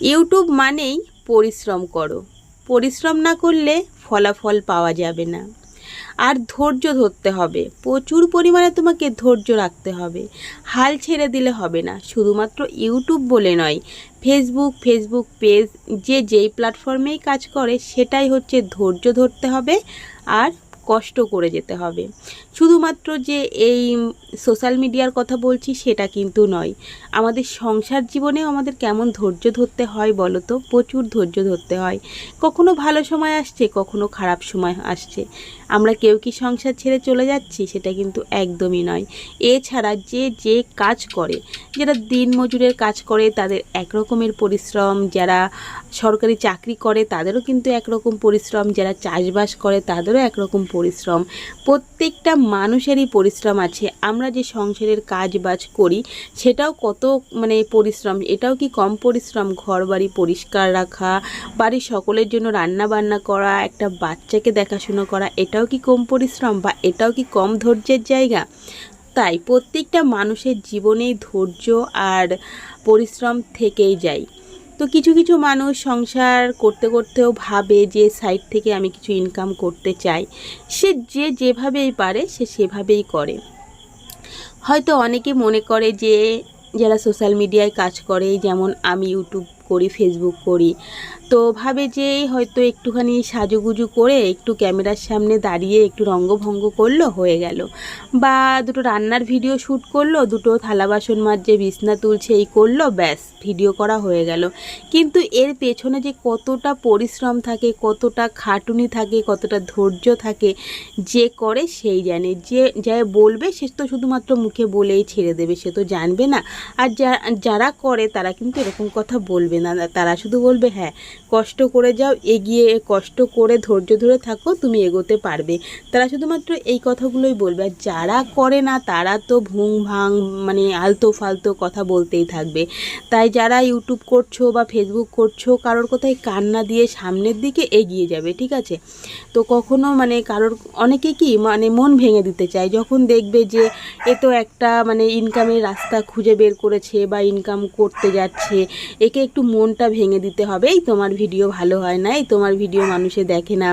YouTube মানেই পরিশ্রম করো। পরিশ্রম না করলে ফলাফল পাওয়া যাবে না। আর ধৈর্য ধরতে হবে। প্রচুর পরিমাণে তোমাকে ধৈর্য রাখতে হবে। হাল ছেড়ে দিলে হবে না। শুধুমাত্র ইউটিউব বলে নয়, ফেসবুক ফেসবুক পেজ, যে যেই প্ল্যাটফর্মেই কাজ করে, সেটাই হচ্ছে ধৈর্য ধরতে হবে আর কষ্ট করে যেতে হবে। শুধুমাত্র যে এই সোশ্যাল মিডিয়ার কথা বলছি সেটা কিন্তু নয়। আমাদের সংসার জীবনেও আমাদের কেমন ধৈর্য ধরতে হয় বলো তো? প্রচুর ধৈর্য ধরতে হয়। কখনো ভালো সময় আসছে, কখনো খারাপ সময় আসছে। আমরা কেউ কি সংসার ছেড়ে চলে যাচ্ছি? সেটা কিন্তু একদমই নয়। এছাড়া যে যে কাজ করে, যারা দিন মজুরের কাজ করে, তাদের একরকমের পরিশ্রম। যারা সরকারি চাকরি করে, তাদেরও কিন্তু একরকম পরিশ্রম। যারা চাষবাস করে, তাদেরও একরকম পরিশ্রম, প্রত্যেকটা মানুষেরই পরিশ্রম আছে। আমরা যে সংসারের কাজ বাজ করি, সেটাও কত মানে পরিশ্রম, এটাও কি কম পরিশ্রম? ঘর বাড়ি পরিষ্কার রাখা, বাড়ির সকলের জন্য রান্না বান্না করা, একটা বাচ্চাকে দেখাশুনো করা, এটাও কি কম পরিশ্রম বা এটাও কি কম ধৈর্যের জায়গা? তাই প্রত্যেকটা মানুষের জীবনেই ধৈর্য আর পরিশ্রম থেকেই যায়। তো কিছু কিছু মানুষ সংসার করতে, করতেও ভাবে যে সাইড থেকে আমি কিছু ইনকাম করতে চাই। সে যে যেভাবেই পারে, সে সেভাবেই করে। হয়তো অনেকে মনে করে যে, যারা সোশ্যাল মিডিয়ায় কাজ করে, যেমন আমি ইউটিউব করি ফেসবুক করি তো ভাবে যে হয়তো একটুখানি সাজুগুজু করে একটু ক্যামেরার সামনে দাঁড়িয়ে একটু রঙ্গভঙ্গ করল, হয়ে গেল। বা দুটো রান্নার ভিডিও শ্যুট করল, দুটো থালা বাসন মাজে বিছনা তুলছে, এই করল, ব্যাস, ভিডিও করা হয়ে গেল। কিন্তু এর পেছনে যে কতটা পরিশ্রম থাকে, কতটা খাটুনি থাকে, কতটা ধৈর্য থাকে, যে করে সেই জানে। যে যা বলবে, সে তো শুধুমাত্র মুখে বলেই ছেড়ে দেবে, সে তো জানবে না। আর যারা করে, তারা কিন্তু এরকম কথা বলবে না। তারা শুধু বলবে হ্যাঁ কষ্ট করে যাও, এগিয়ে, কষ্ট করে, ধৈর্য ধরে থাকো, তুমি এগোতে পারবে। তারা শুধুমাত্র এই কথাগুলোই বলবে, আর যারা করে না, তারা তো ভুং ভাং মানে আলতো ফালতো কথা বলতেই থাকবে। তাই যারা ইউটিউব করছ বা ফেসবুক করছ, কারোর কোথায় কান্না দিয়ে সামনের দিকে এগিয়ে যাবে, ঠিক আছে? তো কখনো মানে কারোর, অনেকে কি মানে মন ভেঙে দিতে চায়, যখন দেখবে যে এ তো একটা মানে ইনকামের রাস্তা খুঁজে বের করেছে বা ইনকাম করতে যাচ্ছে, একে একটু মনটা ভেঙে দিতে হবে, এই তোমার ভিডিও ভালো হয় না, এই তোমার ভিডিও মানুষে দেখে না,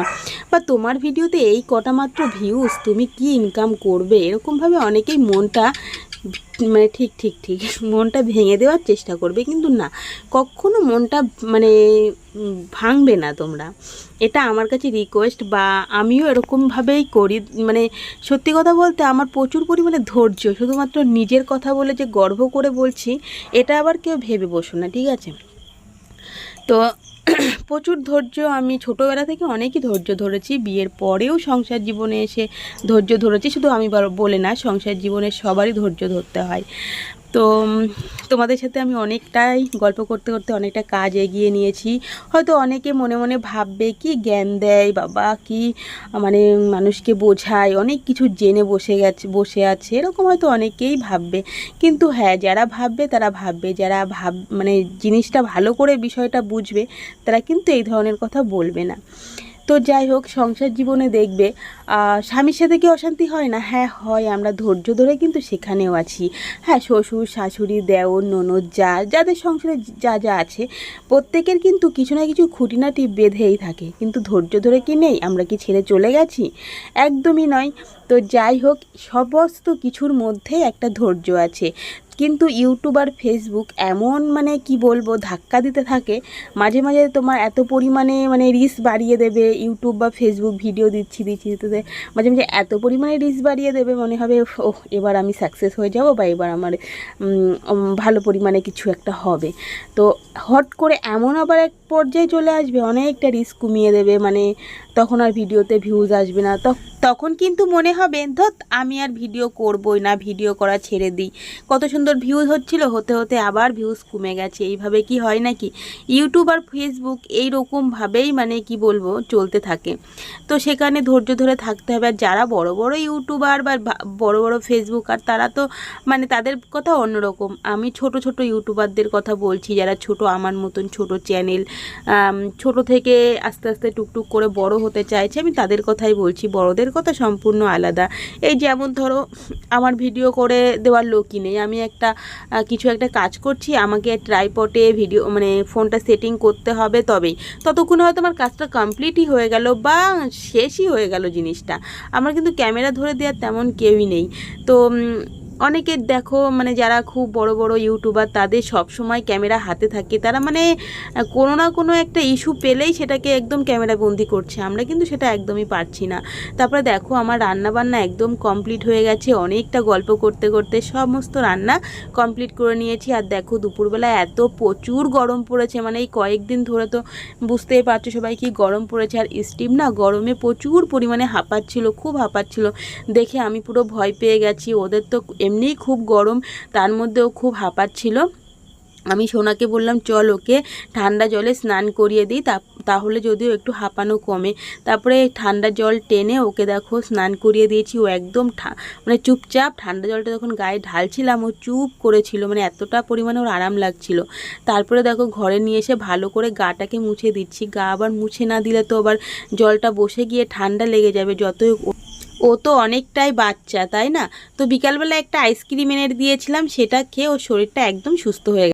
বা তোমার ভিডিওতে এই কটা মাত্র ভিউজ তুমি কি ইনকাম করবে? এরকমভাবে অনেকেই মনটা মানে ঠিক ঠিক ঠিক, মনটা ভেঙে দেওয়ার চেষ্টা করবে, কিন্তু না, কখনো মনটা মানে ভাঙবে না তোমরা। এটা আমার কাছে রিকোয়েস্ট বা আমিও এরকমভাবেই করি মানে সত্যি কথা বলতে আমার প্রচুর পরিমাণে ধৈর্য, শুধুমাত্র নিজের কথা বলে যে গর্ব করে বলছি, এটা আবার কেউ ভেবে বসো না, ঠিক আছে? তো প্রচুর ধৈর্য, আমি ছোটোবেলা থেকে অনেকই ধৈর্য ধরেছি। বিয়ের পরেও সংসার জীবনে এসে ধৈর্য ধরেছি, শুধু আমি বল- না, সংসার জীবনে সবারই ধৈর্য ধরতে হয়। তো তোমাদের সাথে আমি অনেকটাই গল্প করতে করতে অনেকটা কাজ এগিয়ে নিয়েছি। হয়তো অনেকে মনে মনে ভাববে, কি জ্ঞান দেয়, বাবা কি মানে মানুষকে বোঝায়, অনেক কিছু জেনে বসে গেছে, বসে আছে, এরকম হয়তো অনেকেই ভাববে। কিন্তু হ্যাঁ যারা ভাববে তারা ভাববে, যারা ভাব মানে জিনিসটা ভালো করে বিষয়টা বুঝবে, তারা কিন্তু এই ধরনের কথা বলবে না। তো যাই হোক, সংসার জীবনে দেখবে স্বামীর সাথে কি অশান্তি হয় না? হ্যাঁ হয়, আমরা ধৈর্য ধরে কিন্তু সেখানেও আছি। হ্যাঁ শ্বশুর, শাশুড়ি দেও ননদ, যা, যাদের সংসারে যা যা আছে, প্রত্যেকের কিন্তু কিছু না কিছু খুঁটিনাটি বেঁধেই থাকে। কিন্তু ধৈর্য ধরে কি নেই? আমরা কি ছেড়ে চলে গেছি? একদমই নয়। তো যাই হোক, সমস্ত কিছুর মধ্যে একটা ধৈর্য আছে। কিন্তু ইউটিউব আর ফেসবুক এমন মানে কি বলব, ধাক্কা দিতে থাকে, মাঝে মাঝে তোমার এত পরিমাণে মানে রিস্ক বাড়িয়ে দেবে ইউটিউব বা ফেসবুক ভিডিও দিচ্ছি দিচ্ছি, দিতে মাঝে মাঝে এত পরিমাণে রিস্ক বাড়িয়ে দেবে, মনে হবে ও এবার আমি সাকসেস হয়ে যাব বা এবার আমার ভালো পরিমাণে কিছু একটা হবে। তো হট করে এমন আবার এক পর্যায়ে চলে আসবে, অনেকটা রিস্ক কমিয়ে দেবে মানে তখন আর ভিডিওতে ভিউজ আসবে না। তখ- তখন কিন্তু মনে হবে, ধত আমি আর ভিডিও করবই না ভিডিও করা ছেড়ে দিই। কত সুন্দর ভিউজ হচ্ছিল, হতে হতে আবার ভিউজ কমে গেছে। এইভাবে কি হয় নাকি? ইউটিউব আর ফেসবুক এই রকমভাবেই মানে কি বলব, চলতে থাকে। তো সেখানে ধৈর্য ধরে থাকতে হবে। আর যারা বড় বড় ইউটিউবার বা বড় বড় ফেসবুক আর তারা তো মানে তাদের কথা অন্যরকম। আমি ছোট ছোট ইউটিউবারদের কথা বলছি, যারা ছোট আমার মতন ছোট চ্যানেল ছোট থেকে আস্তে আস্তে টুকটুক করে বড় হতে চাইছে, আমি তাদের কথাই বলছি, বড়দের কথা সম্পূর্ণ আলাদা। এই যেমন ধরো, আমার ভিডিও করে দেওয়ার লোকই নেই, আমি একটা কিছু একটা কাজ করছি, আমাকে ট্রাইপটে ভিডিও মানে ফোনটা সেটিং করতে হবে তবেই। ততক্ষণে হয়তো আমার কাজটা কমপ্লিটই হয়ে গেল বা শেষই হয়ে গেল জিনিসটা। আমার কিন্তু ক্যামেরা ধরে দেওয়ার তেমন কেউই নেই। তো উম, অনেকে দেখো মানে যারা খুব বড় বড় ইউটিউবার তাদের সব সময় ক্যামেরা হাতে থাকে। তারা মানে কোনো না কোনো একটা ইস্যু পেলেই সেটাকে একদম ক্যামেরা বন্দি করছে। আমরা কিন্তু সেটা একদমই পারছি না। তারপরে দেখো আমার রান্না বান্না একদম কমপ্লিট হয়ে গেছে। অনেকটা গল্প করতে করতে সমস্ত রান্না কমপ্লিট করে নিয়েছি। আর দেখো দুপুরবেলা এত প্রচুর গরম পড়েছে। মানে এই কয়েকদিন ধরে তো বুঝতেই পারছ সবাই কি গরম পড়েছে। আর স্টিম না গরমে প্রচুর পরিমাণে হাঁপাচ্ছিল খুব হাঁপাচ্ছিল। দেখে আমি পুরো ভয় পেয়ে গেছি। ওদের তো এমনিই খুব গরম, তার মধ্যেও খুব হাঁপাচ্ছিল। আমি সোনাকে বললাম, চল ওকে ঠান্ডা জলে স্নান করিয়ে দিই, তা, তাহলে যদিও একটু হাঁপানো কমে। তারপরে ঠান্ডা জল টেনে ওকে দেখো স্নান করিয়ে দিয়েছি, ও একদম মানে চুপচাপ ঠান্ডা জলটা যখন গায়ে ঢালছিলাম, ও চুপ করেছিল মানে এতটা পরিমাণে ওর আরাম লাগছিল। তারপরে দেখো ঘরে নিয়ে এসে ভালো করে গাটাকে মুছে দিচ্ছি, গা আবার মুছে না দিলে তো আবার জলটা বসে গিয়ে ঠান্ডা লেগে যাবে, যতই ও- তো অনেকটাই বাচ্চা, তাই না? তো বিকালবেলা একটা আইসক্রিম এনে দিয়েছিলাম, সেটা খেয়ে ওর শরীরটা একদম সুস্থ হয়ে